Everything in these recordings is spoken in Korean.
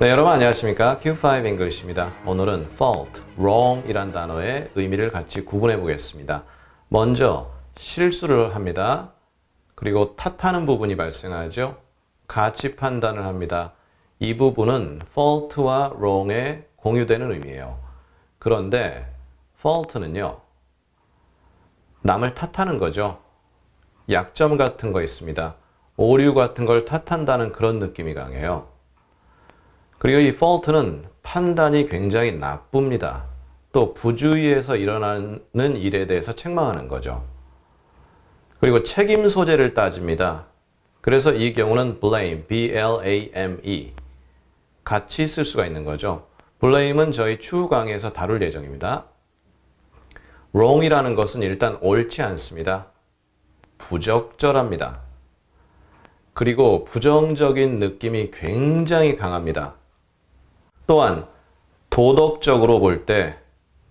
네, 여러분 안녕하십니까? Q5 English입니다. 오늘은 fault, wrong 이란 단어의 의미를 같이 구분해 보겠습니다. 먼저 실수를 합니다. 그리고 탓하는 부분이 발생하죠. 가치 판단을 합니다. 이 부분은 fault와 wrong의 공유되는 의미예요. 그런데 fault는요. 남을 탓하는 거죠. 약점 같은 거 있습니다. 오류 같은 걸 탓한다는 그런 느낌이 강해요. 그리고 이 fault는 판단이 굉장히 나쁩니다. 또 부주의해서 일어나는 일에 대해서 책망하는 거죠. 그리고 책임 소재를 따집니다. 그래서 이 경우는 blame, B-L-A-M-E 같이 쓸 수가 있는 거죠. blame은 저희 추후 강의에서 다룰 예정입니다. wrong이라는 것은 일단 옳지 않습니다. 부적절합니다. 그리고 부정적인 느낌이 굉장히 강합니다. 또한 도덕적으로 볼 때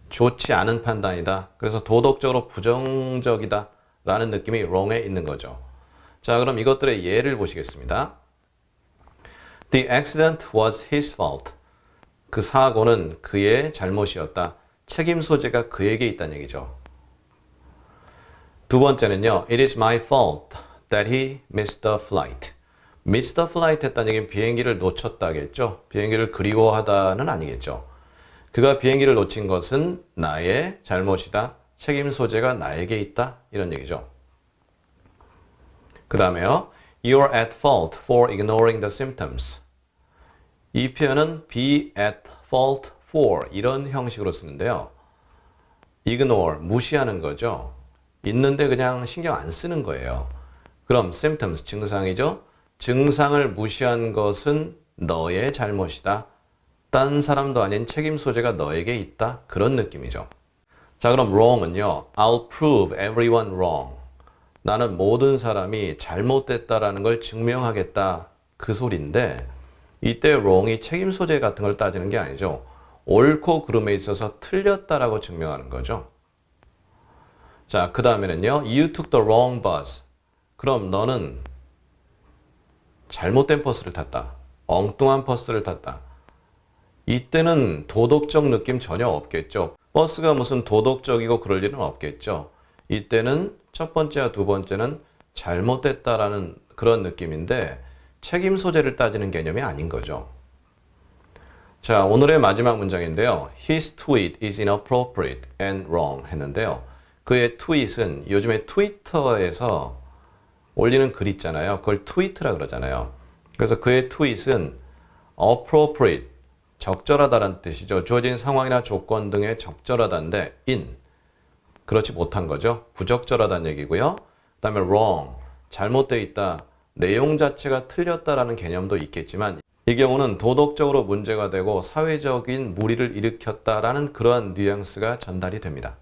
좋지 않은 판단이다. 그래서 도덕적으로 부정적이다. 라는 느낌이 wrong에 있는 거죠. 자, 그럼 이것들의 예를 보시겠습니다. The accident was his fault. 그 사고는 그의 잘못이었다. 책임 소재가 그에게 있다는 얘기죠. 두 번째는요. It is my fault that he missed the flight. The flight 했다는 얘기는 비행기를 놓쳤다겠죠. 비행기를 그리워하다는 아니겠죠. 그가 비행기를 놓친 것은 나의 잘못이다. 책임 소재가 나에게 있다. 이런 얘기죠. 그 다음에요. You're at fault for ignoring the symptoms. 이 표현은 be at fault for 이런 형식으로 쓰는데요. ignore, 무시하는 거죠. 있는데 그냥 신경 안 쓰는 거예요. 그럼 symptoms, 증상이죠. 증상을 무시한 것은 너의 잘못이다. 딴 사람도 아닌 책임 소재가 너에게 있다. 그런 느낌이죠. 자, 그럼 wrong은요. I'll prove everyone wrong. 나는 모든 사람이 잘못됐다라는 걸 증명하겠다. 그 소리인데 이때 wrong이 책임 소재 같은 걸 따지는 게 아니죠. 옳고 그름에 있어서 틀렸다라고 증명하는 거죠. 자, 그 다음에는요. You took the wrong bus. 그럼 너는 잘못된 버스를 탔다. 엉뚱한 버스를 탔다. 이때는 도덕적 느낌 전혀 없겠죠. 버스가 무슨 도덕적이고 그럴 일은 없겠죠. 이때는 첫 번째와 두 번째는 잘못됐다라는 그런 느낌인데 책임 소재를 따지는 개념이 아닌 거죠. 자, 오늘의 마지막 문장인데요. His tweet is inappropriate and wrong 했는데요. 그의 트윗은 요즘에 트위터에서 올리는 글 있잖아요. 그걸 트위트라 그러잖아요. 그래서 그의 트윗은 appropriate, 적절하다는 뜻이죠. 주어진 상황이나 조건 등에 적절하다인데 in, 그렇지 못한 거죠. 부적절하다는 얘기고요. 그 다음에 wrong, 잘못되어 있다. 내용 자체가 틀렸다라는 개념도 있겠지만 이 경우는 도덕적으로 문제가 되고 사회적인 무리를 일으켰다라는 그러한 뉘앙스가 전달이 됩니다.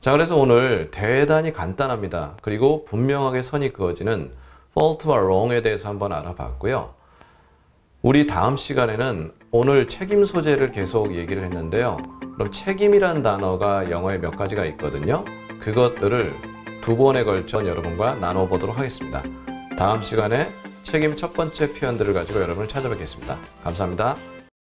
자, 그래서 오늘 대단히 간단합니다. 그리고 분명하게 선이 그어지는 fault와 wrong에 대해서 한번 알아봤고요. 우리 다음 시간에는 오늘 책임 소재를 계속 얘기를 했는데요. 그럼 책임이란 단어가 영어에 몇 가지가 있거든요. 그것들을 두 번에 걸쳐 여러분과 나눠보도록 하겠습니다. 다음 시간에 책임 첫 번째 표현들을 가지고 여러분을 찾아뵙겠습니다. 감사합니다.